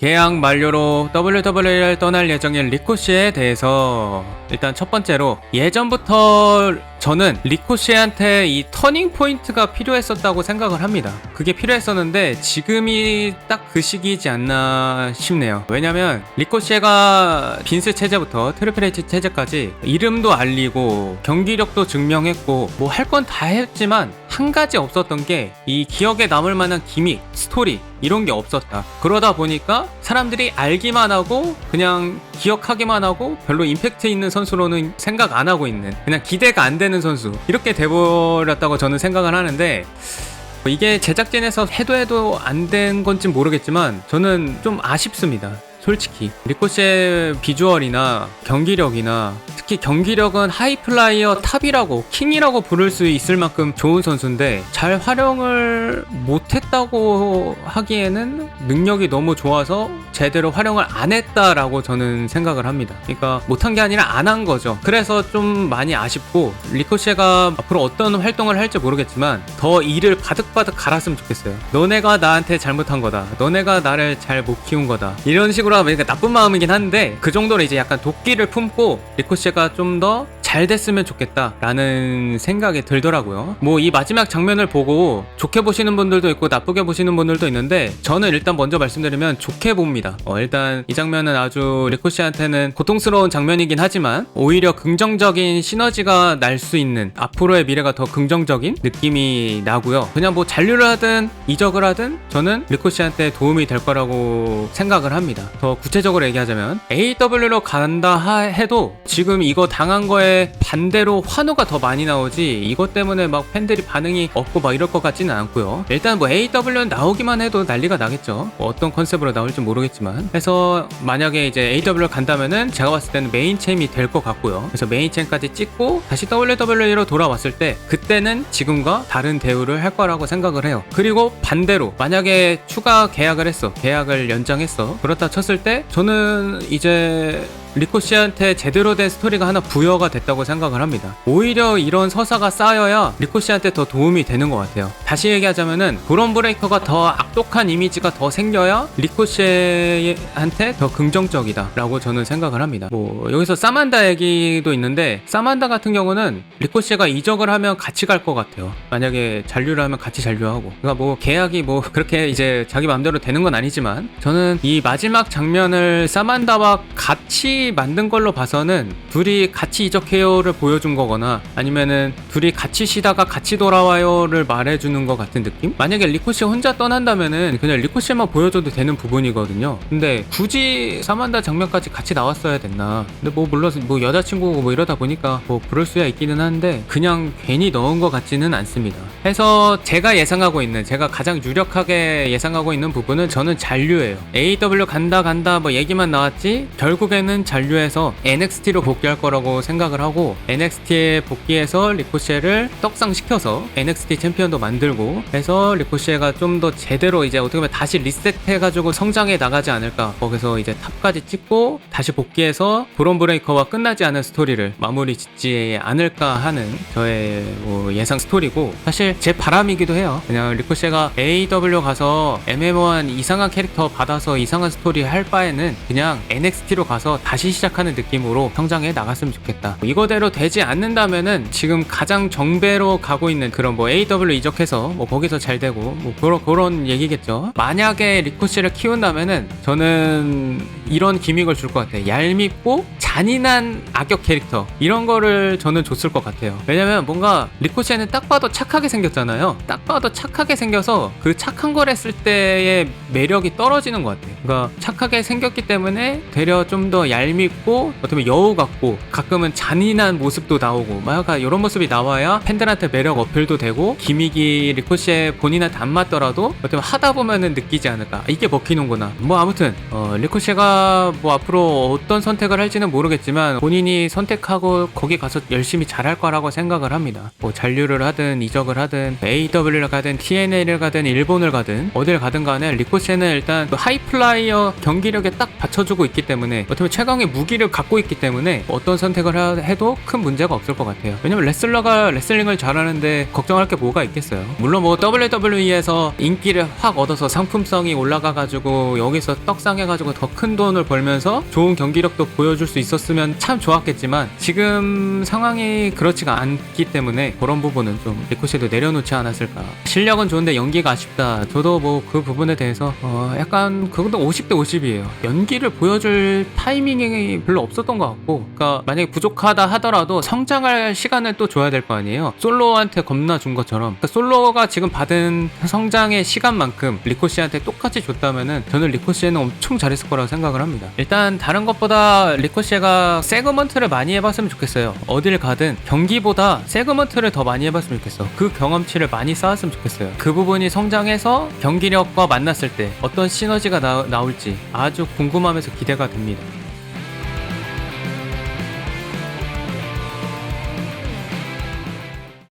계약 만료로 WWE를 떠날 예정인 리코시에 대해서 일단 첫 번째로 예전부터 저는 리코시한테 이 터닝 포인트가 필요했었다고 생각을 합니다. 그게 필요했었는데 지금이 딱 그 시기이지 않나 싶네요. 왜냐면 리코시가 빈스 체제부터 트리플 H 체제까지 이름도 알리고 경기력도 증명했고 뭐 할 건 다 했지만 한 가지 없었던 게 이 기억에 남을 만한 기믹, 스토리 이런 게 없었다. 그러다 보니까 사람들이 알기만 하고 그냥 기억하기만 하고 별로 임팩트 있는 선수로는 생각 안 하고 있는 그냥 기대가 안 되는 선수 이렇게 돼버렸다고 저는 생각을 하는데 이게 제작진에서 해도 해도 안 된 건지 모르겠지만 저는 좀 아쉽습니다. 솔직히 리코시의 비주얼이나 경기력이나 특히 경기력은 하이플라이어 탑이라고 킹이라고 부를 수 있을 만큼 좋은 선수인데 잘 활용을 못했다고 하기에는 능력이 너무 좋아서 제대로 활용을 안 했다라고 저는 생각을 합니다. 그러니까 못한 게 아니라 안 한 거죠. 그래서 좀 많이 아쉽고 리코시가 앞으로 어떤 활동을 할지 모르겠지만 더 일을 바득바득 갈았으면 좋겠어요. 너네가 나한테 잘못한 거다. 너네가 나를 잘 못 키운 거다. 이런 식으로 하면 그러니까 나쁜 마음이긴 한데 그 정도로 이제 약간 도끼를 품고 리코시가 좀 더 잘 됐으면 좋겠다라는 생각이 들더라고요. 뭐 이 마지막 장면을 보고 좋게 보시는 분들도 있고 나쁘게 보시는 분들도 있는데 저는 일단 먼저 말씀드리면 좋게 봅니다. 어, 일단 이 장면은 아주 리코시한테는 고통스러운 장면이긴 하지만 오히려 긍정적인 시너지가 날 수 있는 앞으로의 미래가 더 긍정적인 느낌이 나고요. 그냥 뭐 잔류를 하든 이적을 하든 저는 리코시한테 도움이 될 거라고 생각을 합니다. 더 구체적으로 얘기하자면 AW로 간다 하- 해도 지금 이거 당한 거에 반대로 환호가 더 많이 나오지 이것 때문에 막 팬들이 반응이 없고 막 이럴 것 같지는 않고요. 일단 뭐 AW는 나오기만 해도 난리가 나겠죠. 뭐 어떤 컨셉으로 나올지 모르겠지만. 그래서 만약에 이제 AW를 간다면은 제가 봤을 때는 메인 챔이 될 것 같고요. 그래서 메인 챔까지 찍고 다시 WWE로 돌아왔을 때 그때는 지금과 다른 대우를 할 거라고 생각을 해요. 그리고 반대로 만약에 추가 계약을 했어. 계약을 연장했어. 그렇다 쳤을 때 저는 이제 리코 씨한테 제대로 된 스토리가 하나 부여가 됐다고 생각을 합니다. 오히려 이런 서사가 쌓여야 리코 씨한테 더 도움이 되는 것 같아요. 다시 얘기하자면은 브론 브레이커가 더 악독한 이미지가 더 생겨야 리코 씨한테 더 긍정적이다 라고 저는 생각을 합니다. 뭐 여기서 사만다 얘기도 있는데 사만다 같은 경우는 리코 씨가 이적을 하면 같이 갈 것 같아요. 만약에 잔류를 하면 같이 잔류하고. 그러니까 뭐 계약이 뭐 그렇게 이제 자기 마음대로 되는 건 아니지만 저는 이 마지막 장면을 사만다와 같이 만든 걸로 봐서는 둘이 같이 이적해요를 보여준 거거나 아니면은 둘이 같이 쉬다가 같이 돌아와요를 말해주는 것 같은 느낌? 만약에 리코시 혼자 떠난다면은 그냥 리코시만 보여줘도 되는 부분이거든요. 근데 굳이 사만다 장면까지 같이 나왔어야 됐나? 근데 뭐 물론 뭐 여자친구고 뭐 이러다 보니까 뭐 그럴 수야 있기는 한데 그냥 괜히 넣은 것 같지는 않습니다. 해서 제가 예상하고 있는 제가 가장 유력하게 예상하고 있는 부분은 저는 잔류예요. AW 간다 간다 뭐 얘기만 나왔지 결국에는 잔류해서 NXT로 복귀할 거라고 생각을 하고 NXT에 복귀해서 리코시를 떡상시켜서 NXT 챔피언도 만들고 해서 리코시가 좀 더 제대로 이제 어떻게 보면 다시 리셋해가지고 성장해 나가지 않을까. 거기서 이제 탑까지 찍고 다시 복귀해서 브론 브레이커와 끝나지 않은 스토리를 마무리 짓지 않을까 하는 저의 뭐 예상 스토리고 사실 제 바람이기도 해요. 그냥 리코시가 AW 가서 애매모한 이상한 캐릭터 받아서 이상한 스토리 할 바에는 그냥 NXT로 가서 다시 시작하는 느낌으로 성장해 나갔으면 좋겠다. 이거대로 되지 않는다면은 지금 가장 정배로 가고 있는 그런 뭐 AW 이적해서 뭐 거기서 잘 되고 뭐 그런 그런 얘기겠죠. 만약에 리코시를 키운다면은 저는 이런 기믹을 줄 것 같아요. 얄밉고 잔인한 악역 캐릭터 이런 거를 저는 줬을 것 같아요. 왜냐면 뭔가 리코시는 딱 봐도 착하게 생겼잖아요. 딱 봐도 착하게 생겨서 그 착한 걸 했을 때의 매력이 떨어지는 것 같아요. 그러니까 착하게 생겼기 때문에 되려 좀 더 얄밉고 어떻게 보면 여우 같고 가끔은 잔인한 모습도 나오고 막 약간 이런 모습이 나와야 팬들한테 매력 어필도 되고 기믹이 리코시에 본인한테 안 맞더라도 어떻게 보면 하다 보면은 느끼지 않을까. 이게 먹히는구나. 뭐 아무튼 어, 리코시가 뭐 앞으로 어떤 선택을 할지는 모르 겠지만 본인이 선택하고 거기 가서 열심히 잘할 거라고 생각을 합니다. 뭐 잔류를 하든 이적을 하든 AW를 가든 TNA를 가든 일본을 가든 어딜 가든 간에 리코시는 일단 그 하이플라이어 경기력에 딱 받쳐주고 있기 때문에 어떻게 보면 최강의 무기를 갖고 있기 때문에 어떤 선택을 하- 해도 큰 문제가 없을 것 같아요. 왜냐면 레슬러가 레슬링을 잘하는데 걱정할 게 뭐가 있겠어요. 물론 뭐 WWE에서 인기를 확 얻어서 상품성이 올라가가지고 여기서 떡상해가지고 더 큰 돈을 벌면서 좋은 경기력도 보여줄 수 있 었으면 참 좋았겠지만 지금 상황이 그렇지가 않기 때문에 그런 부분은 좀 리코시도 내려놓지 않았을까. 실력은 좋은데 연기가 아쉽다. 저도 뭐 그 부분에 대해서 어 약간 그것도 50대 50이에요. 연기를 보여줄 타이밍이 별로 없었던 것 같고, 그러니까 만약에 부족하다 하더라도 성장할 시간을 또 줘야 될 거 아니에요. 솔로한테 겁나 준 것처럼 그러니까 솔로가 지금 받은 성장의 시간만큼 리코시한테 똑같이 줬다면은 저는 리코시에는 엄청 잘했을 거라고 생각을 합니다. 일단 다른 것보다 리코시 가 세그먼트를 많이 해봤으면 좋겠어요. 어딜 가든 경기보다 세그먼트를 더 많이 해봤으면 좋겠어. 그 경험치를 많이 쌓았으면 좋겠어요. 그 부분이 성장해서 경기력과 만났을 때 어떤 시너지가 나, 나올지 아주 궁금하면서 기대가 됩니다.